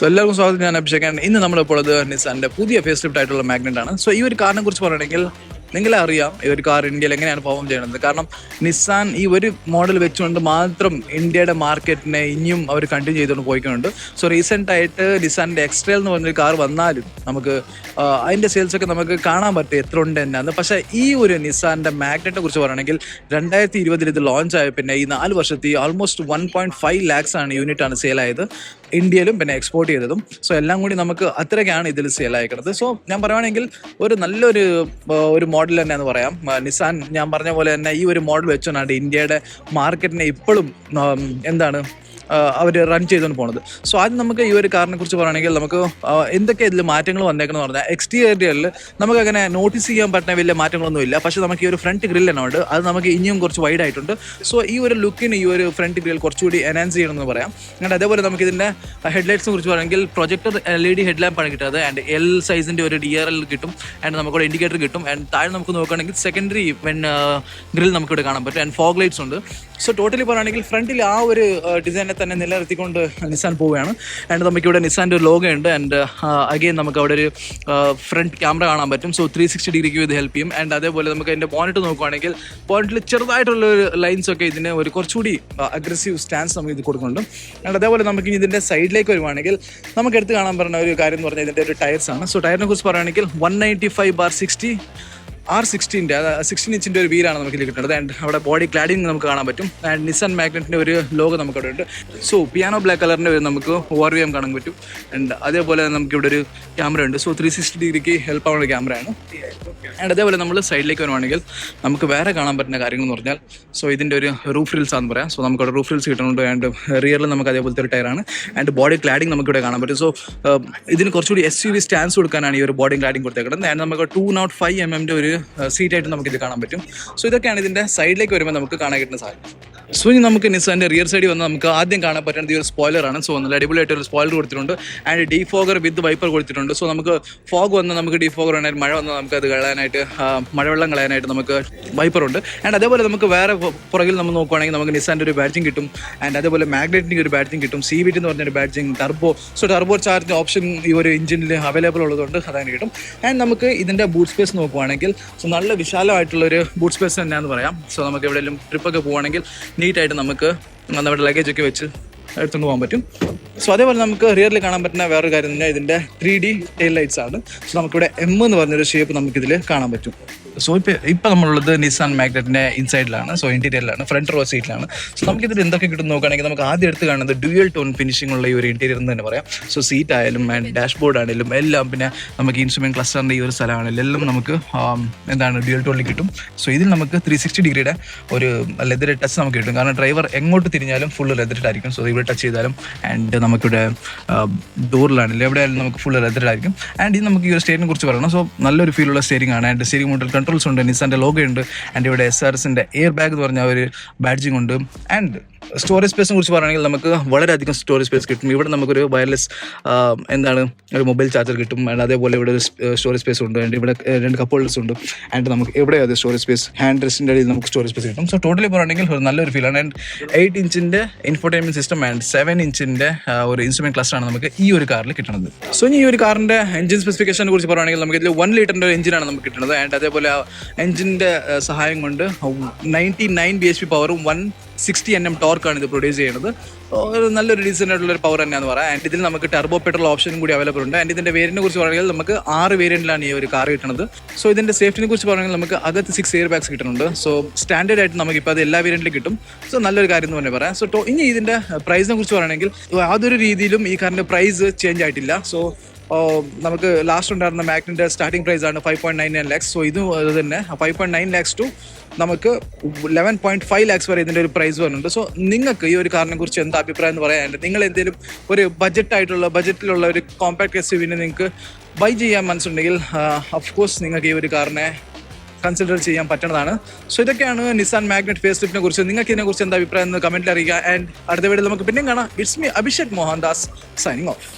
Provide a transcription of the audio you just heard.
So എല്ലാവർക്കും സ്വാഗതം. ഞാൻ അഭിഷേകാൻ ഇന്ന് നമ്മളിപ്പോൾ ഉള്ളത് നിസാന്റെ പുതിയ ഫേസ് ലിഫ്റ്റ് ആയിട്ടുള്ള മാഗ്നറ്റ് ആണ്. സോ ഈ ഒരു കാറിനെ കുറിച്ച് പറയുകയാണെങ്കിൽ നിങ്ങളെ അറിയാം ഈ ഒരു കാർ ഇന്ത്യയിൽ എങ്ങനെയാണ് പെർഫോം ചെയ്യുന്നത്. കാരണം നിസാൻ ഈ ഒരു മോഡൽ വെച്ചുകൊണ്ട് മാത്രം ഇന്ത്യയുടെ മാർക്കറ്റിനെ ഇനിയും അവർ കണ്ടിന്യൂ ചെയ്തുകൊണ്ട് പോയിക്കുന്നുണ്ട് സോ റീസെന്റ് ആയിട്ട് നിസാന്റെ എക്സ്ട്രേൽ എന്ന് പറഞ്ഞൊരു കാർ വന്നാലും നമുക്ക് അതിന്റെ സെയിൽസ് ഒക്കെ നമുക്ക് കാണാൻ പറ്റും എത്ര ഉണ്ട് എന്നാന്ന്. പക്ഷേ ഈ ഒരു നിസാന്റെ മാഗ്നറ്റിനെ കുറിച്ച് പറയുകയാണെങ്കിൽ രണ്ടായിരത്തി ഇരുപതിൽ ഇത് ലോഞ്ച് ആയ പിന്നെ ഈ നാല് വർഷത്തിൽ almost one point five lakhs ആണ് യൂണിറ്റ് ആണ് സെയിൽ ആയത്. ഇന്ത്യയിലും പിന്നെ എക്സ്പോർട്ട് ചെയ്തതും. സോ എല്ലാം കൂടി നമുക്ക് അത്രയ്ക്കാണ് ഇതിൽ സെയിൽ ആയിരിക്കുന്നത് സോ ഞാൻ പറയുവാണെങ്കിൽ ഒരു നല്ലൊരു ഒരു മോഡൽ തന്നെ എന്ന് പറയാം നിസാൻ ഞാൻ പറഞ്ഞ പോലെ തന്നെ ഈ ഒരു മോഡൽ വെച്ചുകൊണ്ടാണ് ഇന്ത്യയുടെ മാർക്കറ്റിനെ ഇപ്പോഴും എന്താണ് അവർ റൺ ചെയ്തുകൊണ്ട് പോണത്. സോ ആദ്യം നമുക്ക് ഈ ഒരു കാറിനെ കുറിച്ച് പറയുകയാണെങ്കിൽ നമുക്ക് എന്തൊക്കെ ഇതിൽ മാറ്റങ്ങൾ വന്നേക്കണം പറഞ്ഞാൽ എക്സ്റ്റീരിയറിൽ നമുക്ക് അങ്ങനെ നോട്ടീസ് ചെയ്യാൻ പറ്റുന്ന വലിയ മാറ്റങ്ങളൊന്നും ഇല്ല. പക്ഷേ നമുക്ക് ഈ ഒരു ഫ്രണ്ട് തന്നെ ഉണ്ട്. അത് നമുക്ക് ഇനിയും കുറച്ച് വൈഡ് ആയിട്ടുണ്ട്. സോ ഈ ഒരു ലുക്കിന് ഈ ഒരു ഫ്രണ്ട് ഗ്രിൽ കുറച്ചുകൂടി എൻഹാൻസ് ചെയ്യണമെന്ന് പറയാം. ആൻഡ് അതേപോലെ നമുക്ക് ഇതിന്റെ ഹെഡ്ലൈറ്റ്സിനെ കുറിച്ച് പറയുമെങ്കിൽ പ്രൊജക്ടർ എൽ ഇ ഡി ഹെഡ്ലാമ്പാണ് കിട്ടുന്നത് ആൻഡ് എൽ സൈസിന്റെ ഒരു ഡി ആർ എൽ കിട്ടും. ആൻഡ് നമുക്കിവിടെ ഇൻഡിക്കേറ്റർ കിട്ടും. ആൻഡ് താഴെ നമുക്ക് നോക്കുകയാണെങ്കിൽ സെക്കൻഡറി വെൻ ഗ്രിൽ നമുക്കിവിടെ കാണാൻ പറ്റും. ആൻഡ് ഫോഗ് ലൈറ്റ്സ് ഉണ്ട്. സോ ടോട്ടലി പറയുകയാണെങ്കിൽ ഫ്രണ്ടിൽ ആ ഒരു ഡിസൈനെ തന്നെ നിലനിർത്തിക്കൊണ്ട് നിസാൻ പോവുകയാണ്. ആൻഡ് നമുക്ക് ഇവിടെ നിസാന്റെ ഒരു ലോഗോ ഉണ്ട്. ആൻഡ് അഗെയിൻ നമുക്ക് അവിടെ ഒരു ഫ്രണ്ട് ക്യാമറ കാണാൻ പറ്റും. സോ ത്രീ സിക്സ്റ്റി ഡിഗ്രിക്ക് ഇത് ഹെൽപ്പ് ചെയ്യും. ആൻഡ് അതേപോലെ നമുക്ക് അതിന്റെ പോയിന്റ് നോക്കുവാണെങ്കിൽ പോയിന്റിൽ ചെറുതായിട്ടുള്ള ഒരു ലൈൻസ് ഒക്കെ ഇതിന് ഒരു കുറച്ചുകൂടി അഗ്രസീവ് സ്റ്റാൻസ് നമുക്ക് ഇത് കൊടുക്കുന്നുണ്ട്. ആൻഡ് അതേപോലെ നമുക്ക് ഇതിന്റെ സൈഡിലേക്ക് വരുവാണെങ്കിൽ നമുക്ക് എടുത്ത് കാണാൻ പറഞ്ഞ ഒരു കാര്യം എന്ന് പറഞ്ഞാൽ ഇതിന്റെ ഒരു ടയർസ് ആണ്. സോ ടയറിനെ കുറിച്ച് പറയുകയാണെങ്കിൽ one ninety five bar sixty R സിക്സ്റ്റീന്റെ sixteen ഇഞ്ചിന്റെ ഒരു വീലാണ് നമുക്ക് ഇതിൽ കിട്ടുന്നത്. ആൻഡ് അവിടെ ബോഡി ക്ലാഡിങ് നമുക്ക് കാണാൻ പറ്റും. ആൻഡ് നിസൺ മാഗ്നറ്റിന്റെ ഒരു ലോഗോ നമുക്ക് അവിടെ ഉണ്ട്. സോ പിയാനോ ബ്ലാക്ക് കളറിന്റെ ഒരു നമുക്ക് ഓർ വി എം കാണാൻ പറ്റും. ആൻഡ് അതേപോലെ നമുക്ക് ഇവിടെ ഒരു ക്യാമറ ഉണ്ട്. സോ ത്രീ സിക്സ്റ്റി ഡിഗ്രിക്ക് ഹെൽപ്പ് ആവുന്ന ക്യാമറയാണ് ആൻഡ് അതേപോലെ നമ്മൾ സൈഡിലേക്ക് വരുവാണെങ്കിൽ നമുക്ക് വേറെ കാണാൻ പറ്റുന്ന കാര്യങ്ങൾ എന്ന് പറഞ്ഞാൽ സോ ഇതിന്റെ ഒരു റൂഫ് റിൽസ് ആണെന്ന് പറയാം. സോ നമുക്കവിടെ റൂഫ് റിൽസ് കിട്ടുന്നുണ്ട്. ആൻഡ് റിയറിൽ നമുക്ക് അതേപോലത്തെ ഒരു ടയറാണ് ആൻഡ് ബോഡി ക്ലാഡിങ് നമുക്ക് ഇവിടെ കാണാൻ പറ്റും. സോ ഇതിന് കുറച്ചുകൂടി എസ് യു വി സ്റ്റാൻസ് കൊടുക്കാനാണ് ഈ ഒരു ബോഡി ക്ലാഡിങ് കൊടുത്തേക്കുന്നത്. ആൻഡ് നമുക്ക് ടു നോട്ട് ഫൈവ് എം എമ്മിന്റെ ഒരു സീറ്റ് ആയിട്ട് നമുക്ക് ഇത് കാണാൻ പറ്റും. സോ ഇതൊക്കെയാണ് ഇതിന്റെ സൈഡിലേക്ക് വരുമ്പോൾ നമുക്ക് കാണാൻ കിട്ടുന്ന സാധനം. സോ ഇനി നമുക്ക് നിസാന്റെ റിയർ സൈഡിൽ വന്ന് നമുക്ക് ആദ്യം കാണാൻ പറ്റുന്നത് ഈ ഒരു സ്പോയിലറാണ് സോ നല്ല അടിപൊളിയായിട്ട് ഒരു സ്പോയിലർ കൊടുത്തിട്ടുണ്ട്. And defogger with wiper കൊടുത്തിട്ടുണ്ട്. സോ നമുക്ക് ഫോഗ് വന്ന് നമുക്ക് ഡീ ഫോഗർ വേണേൽ മഴ വന്ന് നമുക്ക് അത് കളയാനായിട്ട് മഴവെള്ളം കളയാനായിട്ട് നമുക്ക് വൈപ്പർ ഉണ്ട്. ആൻഡ് അതേപോലെ നമുക്ക് വേറെ പുറകിൽ നമ്മൾ നോക്കുവാണെങ്കിൽ നമുക്ക് നിസാന്റെ ഒരു ബാറ്റിംഗ് കിട്ടും. ആൻഡ് അതേപോലെ മാഗ്നറ്റിന്റെ ഒരു ബാറ്റിംഗ് കിട്ടും. സി വിറ്റ് എന്ന് പറഞ്ഞൊരു batting turbo so turbo charge option ഈ ഒരു എഞ്ചിനിൽ അവൈലബിൾ ഉള്ളതുകൊണ്ട് അതാണ് കിട്ടും. ആൻഡ് നമുക്ക് ഇതിന്റെ ബൂട്ട് സ്പേസ് നോക്കുവാണെങ്കിൽ സോ നല്ല വിശാലമായിട്ടുള്ള ഒരു ബൂട്ട് സ്പേസ് തന്നെയാണെന്ന് പറയാം. സോ നമുക്ക് എവിടെയെങ്കിലും ട്രിപ്പൊക്കെ പോവുകയാണെങ്കിൽ നീറ്റായിട്ട് നമുക്ക് നമ്മുടെ ലഗേജൊക്കെ വെച്ച് എടുത്തുകൊണ്ട് പോകാൻ പറ്റും. സോ അതേപോലെ നമുക്ക് റിയറിൽ കാണാൻ പറ്റുന്ന വേറൊരു കാര്യം തന്നെ ഇതിന്റെ ത്രീ ഡി ടെയിൽ ലൈറ്റ്സ് ആണ്. സോ നമുക്കിവിടെ എം എന്ന് പറഞ്ഞൊരു ഷേപ്പ് നമുക്കിതിൽ കാണാൻ പറ്റും. സോ ഇപ്പോൾ ഇപ്പോൾ നമ്മളുള്ളത് നിസാൻ മാഗ്നറ്റിന്റെ ഇൻസൈഡിലാണ് സോ ഇന്റീരിയറിലാണ് ഫ്രണ്ട് റോ സീറ്റിലാണ് സോ നമുക്കിതിൽ എന്തൊക്കെ കിട്ടും നോക്കുകയാണെങ്കിൽ നമുക്ക് ആദ്യം എടുത്ത് കാണുന്നത് ഡ്യുവൽ ടോൺ ഫിനിഷിംഗ് ഉള്ള ഈ ഒരു ഇന്റീരിയർ എന്ന് തന്നെ പറയാം. സോ സീറ്റ് ആയാലും ഡാഷ്ബോർഡ് ആണെങ്കിലും എല്ലാം പിന്നെ നമുക്ക് ഇൻസ്ട്രുമെന്റ് ക്ലസ്റ്ററിന്റെ ഈ ഒരു സ്ഥലമാണെങ്കിലും എല്ലാം നമുക്ക് എന്താണ് ഡ്യുവൽ ടോണിൽ കിട്ടും. സോ ഇതിൽ നമുക്ക് ത്രീ സിക്സ്റ്റി ഡിഗ്രിയുടെ ഒരു ലെതർ ടച്ച് നമുക്ക് കിട്ടും. കാരണം ഡ്രൈവർ എങ്ങോട്ട് തിരിഞ്ഞാലും ഫുൾ ലെതറിട്ടായിരിക്കും സോ ഇവിടെ ടച്ച് ചെയ്താലും ആൻഡ് നമുക്കിവിടെ ഡോറിലാണെങ്കിലും എവിടെയായാലും നമുക്ക് ഫുൾ ലെതറിഡ് ആയിരിക്കും ആൻഡ് ഇത് നമുക്ക് ഈ സ്റ്റേറിനെ കുറിച്ച് പറയണം. സോ നല്ലൊരു ഫീലുള്ള സ്റ്റിയറിംഗ് ആണ്. ആൻഡ് സ്റ്റിയറിംഗ് മോഡൽ കൺട്രോൾസ് ഉണ്ട്. നിസാന്റെ ലോഗോ ഉണ്ട്. ആൻഡ് ഇവിടെ എസ് ആർ എസിന്റെ എയർ ബാഗ് എന്ന് പറഞ്ഞ ഒരു ബാഡ്ജിങ് ഉണ്ട്. ആൻഡ് സ്റ്റോറേജ് സ്പേസിനെ കുറിച്ച് പറയുകയാണെങ്കിൽ നമുക്ക് വളരെയധികം സ്റ്റോറേജ് സ്പേസ് കിട്ടും. ഇവിടെ നമുക്കൊരു വയർലെസ് എന്താണ് ഒരു മൊബൈൽ ചാർജർ കിട്ടും. ആൻഡ് അതേപോലെ ഇവിടെ ഒരു സ്റ്റോറേജ് സ്പേസ് ഉണ്ട്. ആൻഡ് ഇവിടെ രണ്ട് കപ്പ് ഹോൾഡേഴ്സ് ഉണ്ട്. ആൻഡ് നമുക്ക് എവിടെ അത് സ്റ്റോറേജ് സ്പേസ് ഹാൻഡ് റെസ്റ്റിന്റെ അടിയിൽ നമുക്ക് സ്റ്റോറേജ് സ്പേസ് കിട്ടും. സോ ടോട്ടലി പറയുകയാണെങ്കിൽ ഒരു നല്ലൊരു ഫീലാണ് ആൻഡ് എയ്റ്റ് ഇഞ്ചിന്റെ ഇൻഫോർടൈൻമെന്റ് സിസ്റ്റം ആൻഡ് സെവൻ ഇഞ്ചിന്റെ ഒരു ഇൻസ്ട്രുമെന്റ് ക്ലസ്റ്ററാണ് നമുക്ക് ഈ ഒരു കാറിൽ കിട്ടുന്നത് സോ ഇനി ഈ ഒരു കാറിന്റെ എഞ്ചിൻ സ്പെസിഫിക്കേഷനെ കുറിച്ച് പറയുകയാണെങ്കിൽ നമുക്ക് ഇതിൽ വൺ ലിറ്ററിന്റെ ഒരു എഞ്ചിനാണ് നമുക്ക് കിട്ടുന്നത് ആൻഡ് അതേപോലെ എഞ്ചിന്റെ സഹായം കൊണ്ട് ninety nine B H P പവറും വൺ സിക്സ്റ്റി എൻ എം ആണ് ഇത് പ്രൊഡ്യൂസ് ചെയ്യുന്നത്. നല്ലൊരു ഡീസന്റ് ആയിട്ടുള്ള ഒരു പവർ തന്നെയാണ് പറയാം. ആൻഡ് ഇതിൽ നമുക്ക് ടെർബോ പെട്രോൾ ഓപ്ഷനും കൂടി അവൈലബിൾ ഉണ്ട്. ആൻഡ് ഇതിന്റെ വേരിയന്റിനെ കുറിച്ച് പറയുകയാണെങ്കിൽ നമുക്ക് ആറ് വേരിയന്റിലാണ് ഈ ഒരു കാർ കിട്ടുന്നത് സോ ഇതിന്റെ സേഫ്റ്റിനെ കുറിച്ച് പറയുകയാണെങ്കിൽ നമുക്ക് അകത്ത് സിക്സ് എയർ ബാഗ്സ് കിട്ടുന്നുണ്ട് സോ സ്റ്റാൻഡേർഡ് ആയിട്ട് നമുക്ക് ഇപ്പോൾ അത് എല്ലാ വേരിയന്റിലും കിട്ടും. സോ നല്ലൊരു കാര്യം എന്ന് തന്നെ പറയാം. സോ ഇനി ഇതിന്റെ പ്രൈസിനെ കുറിച്ച് പറയുകയാണെങ്കിൽ യാതൊരു രീതിയിലും ഈ കാറിന്റെ പ്രൈസ് ചേഞ്ച് ആയിട്ടില്ല. സോ നമുക്ക് ലാസ്റ്റ് ഉണ്ടായിരുന്ന മാഗ്നിന്റെ സ്റ്റാർട്ടിംഗ് പ്രൈസ് ആണ് five point nine nine lakhs so ഇതും അത് തന്നെ. Five point nine lakhs to നമുക്ക് ലെവൻ പോയിന്റ് ഫൈവ് ലാക്സ് വരെ ഇതിന്റെ ഒരു പ്രൈസ് വരുന്നുണ്ട്. സോ നിങ്ങൾക്ക് ഈ ഒരു കാറിനെ കുറിച്ച് എന്താ അഭിപ്രായം എന്ന് പറയാനുണ്ട് നിങ്ങൾ എന്തെങ്കിലും ഒരു ബഡ്ജറ്റ് ആയിട്ടുള്ള ബഡ്ജറ്റിലുള്ള ഒരു കോമ്പാക്ട് എസ് യുവിനെ നിങ്ങൾക്ക് ബൈ ചെയ്യാൻ മനസ്സുണ്ടെങ്കിൽ ഓഫ് കോഴ്സ് നിങ്ങൾക്ക് ഈ ഒരു കാറിനെ കൺസിഡർ ചെയ്യാൻ പറ്റുന്നതാണ് സോ ഇതൊക്കെയാണ് നിസാൻ മാഗ്നറ്റ് ഫേസ് ലിഫ്റ്റിനെ കുറിച്ച് നിങ്ങൾക്ക് ഇതിനെക്കുറിച്ച് എന്താ അഭിപ്രായം എന്ന് കമന്റിൽ അറിയിക്കുക. ആൻഡ് അടുത്ത വീഡിയോ നമുക്ക് പിന്നെയും കാണാം. It's me Abhishek Mohandas signing off